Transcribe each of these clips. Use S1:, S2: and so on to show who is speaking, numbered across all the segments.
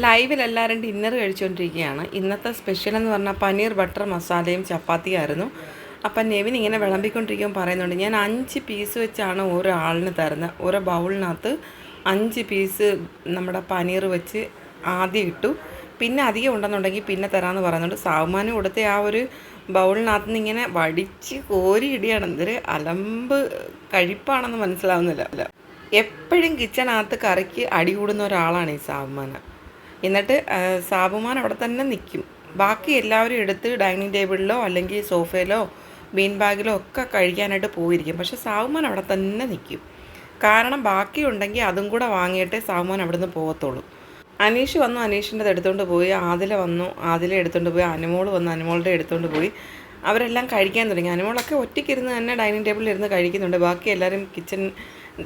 S1: ലൈവിൽ എല്ലാവരും ഡിന്നർ കഴിച്ചുകൊണ്ടിരിക്കുകയാണ്. ഇന്നത്തെ സ്പെഷ്യൽ എന്ന് പറഞ്ഞാൽ പനീർ ബട്ടർ മസാലയും ചപ്പാത്തിയും ആയിരുന്നു അപ്പം നെവിൻ ഇങ്ങനെ വിളമ്പിക്കൊണ്ടിരിക്കുമ്പോൾ പറയുന്നുണ്ട് ഞാൻ അഞ്ച് പീസ് വെച്ചാണ് ഓരോ ആളിന് തരുന്നത്. ഓരോ ബൗളിനകത്ത് അഞ്ച് പീസ് നമ്മുടെ പനീർ വെച്ച് ആദ്യം ഇട്ടു. പിന്നെ അധികം ഉണ്ടെന്നുണ്ടെങ്കിൽ പിന്നെ തരാമെന്ന് പറയുന്നുണ്ട്. സാവുമാനം കൊടുത്ത ആ ഒരു ബൗളിനകത്ത് നിന്ന് ഇങ്ങനെ വടിച്ച് കോരി ഇടിയാണ് എന്തൊരു അലമ്പ് കഴിപ്പാണെന്ന് മനസ്സിലാവുന്നില്ല. എപ്പോഴും കിച്ചണകത്ത് കറിക്ക് അടി കൂടുന്ന ഒരാളാണ് ഈ സാബുമാന എന്നിട്ട് സാബുമാൻ അവിടെ തന്നെ നിൽക്കും ബാക്കി എല്ലാവരും എടുത്ത് ഡൈനിങ് ടേബിളിലോ അല്ലെങ്കിൽ സോഫയിലോ ബീൻ ബാഗിലോ ഒക്കെ കഴിക്കാനായിട്ട് പോയിരിക്കും. പക്ഷെ സാബുമാൻ അവിടെ തന്നെ നിൽക്കും കാരണം ബാക്കി ഉണ്ടെങ്കിൽ അതും കൂടെ വാങ്ങിയിട്ടേ സാബുമാൻ അവിടെ നിന്ന് പോകത്തുള്ളൂ. അനീഷ് വന്നു അനീഷിന്റെ എടുത്തുകൊണ്ട് പോയി ആദില വന്നു ആദില എടുത്തുകൊണ്ട് പോയി അനുമോൾ വന്നു അനുമോളുടെ എടുത്തുകൊണ്ട് പോയി. അവരെല്ലാം കഴിക്കാൻ തുടങ്ങി. അനുമോളൊക്കെ ഒറ്റയ്ക്കിരുന്ന് തന്നെ ഡൈനിങ് ടേബിളിൽ ഇരുന്ന് കഴിക്കുന്നുണ്ട്. ബാക്കി എല്ലാവരും കിച്ചൺ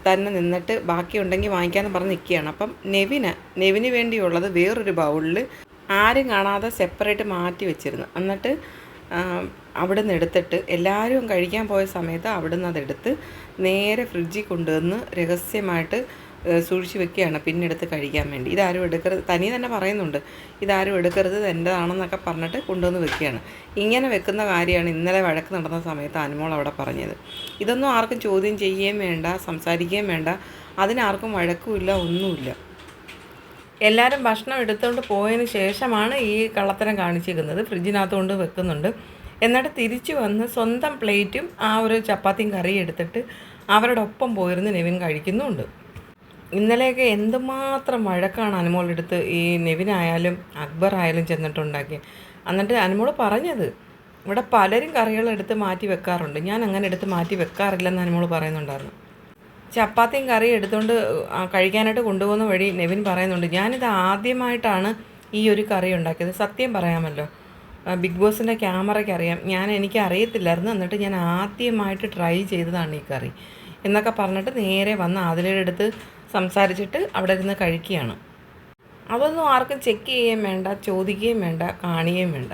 S1: തന്നെ നിന്നിട്ട് ബാക്കി ഉണ്ടെങ്കിൽ വാങ്ങിക്കാമെന്ന് പറഞ്ഞ് നിൽക്കുകയാണ്. അപ്പം നെവിന് നെവിന് വേണ്ടിയുള്ളത് വേറൊരു ബൗളിൽ ആരും കാണാതെ സെപ്പറേറ്റ് മാറ്റി വെച്ചിരുന്നു. എന്നിട്ട് അവിടെ നിന്ന് എടുത്തിട്ട് എല്ലാവരും കഴിക്കാൻ പോയ സമയത്ത് അവിടെ നിന്ന് അതെടുത്ത് നേരെ ഫ്രിഡ്ജിൽ കൊണ്ടുവന്ന് രഹസ്യമായിട്ട് സൂക്ഷിച്ച് വെക്കുകയാണ്. പിന്നെ എടുത്ത് കഴിക്കാൻ വേണ്ടി. ഇതാരും എടുക്കരുത് തനി തന്നെ പറയുന്നുണ്ട്. ഇതാരും എടുക്കരുത് എന്റെതാണെന്നൊക്കെ പറഞ്ഞിട്ട് കൊണ്ടുവന്ന് വെക്കുകയാണ്. ഇങ്ങനെ വെക്കുന്ന കാര്യമാണ് ഇന്നലെ വഴക്ക് നടന്ന സമയത്ത് അനുമോൾ അവിടെ പറഞ്ഞത്. ഇതൊന്നും ആർക്കും ചോദ്യം ചെയ്യുകയും വേണ്ട സംസാരിക്കുകയും വേണ്ട. അതിനാർക്കും വഴക്കുമില്ല ഒന്നുമില്ല. എല്ലാവരും ഭക്ഷണം എടുത്തുകൊണ്ട് പോയതിന് ശേഷമാണ് ഈ കള്ളത്തരം കാണിച്ചിരിക്കുന്നത്. ഫ്രിഡ്ജിനകത്ത് കൊണ്ട് വെക്കുന്നുണ്ട്. എന്നിട്ട് തിരിച്ചു വന്ന് സ്വന്തം പ്ലേറ്റും ആ ഒരു ചപ്പാത്തിയും കറിയും എടുത്തിട്ട് അവരുടെ ഒപ്പം പോയിരുന്ന് നെവിൻ കഴിക്കുന്നുമുണ്ട് ഇന്നലെയൊക്കെ എന്തുമാത്രം വഴക്കാണ് അനുമോളെടുത്ത് ഈ നെവിനായാലും അക്ബർ ആയാലും ചെന്നിട്ടുണ്ടാക്കി എന്നിട്ട് അനുമോൾ പറഞ്ഞത് ഇവിടെ പലരും കറികളെടുത്ത് മാറ്റി വെക്കാറുണ്ട്. ഞാൻ അങ്ങനെ എടുത്ത് മാറ്റി വെക്കാറില്ലെന്ന് അനുമോൾ പറയുന്നുണ്ടായിരുന്നു. ചപ്പാത്തിയും കറിയും എടുത്തുകൊണ്ട് കഴിക്കാനായിട്ട് കൊണ്ടുപോകുന്ന വഴി നെവിൻ പറയുന്നുണ്ട്. ഞാനിത് ആദ്യമായിട്ടാണ് ഈ ഒരു കറി ഉണ്ടാക്കിയത്. സത്യം പറയാമല്ലോ. ബിഗ് ബോസിന്റെ ക്യാമറയ്ക്ക് അറിയാം. ഞാൻ എനിക്ക് അറിയത്തില്ലായിരുന്നു. എന്നിട്ട് ഞാൻ ആദ്യമായിട്ട് ട്രൈ ചെയ്തതാണ് ഈ കറി. എന്നൊക്കെ പറഞ്ഞിട്ട് നേരെ വന്ന് അതിലെടുത്ത് സംസാരിച്ചിട്ട് അവിടെ ഇരുന്ന് കഴിക്കുകയാണ്. അതൊന്നും ആർക്കും ചെക്ക് ചെയ്യുകയും വേണ്ട ചോദിക്കുകയും വേണ്ട കാണുകയും വേണ്ട.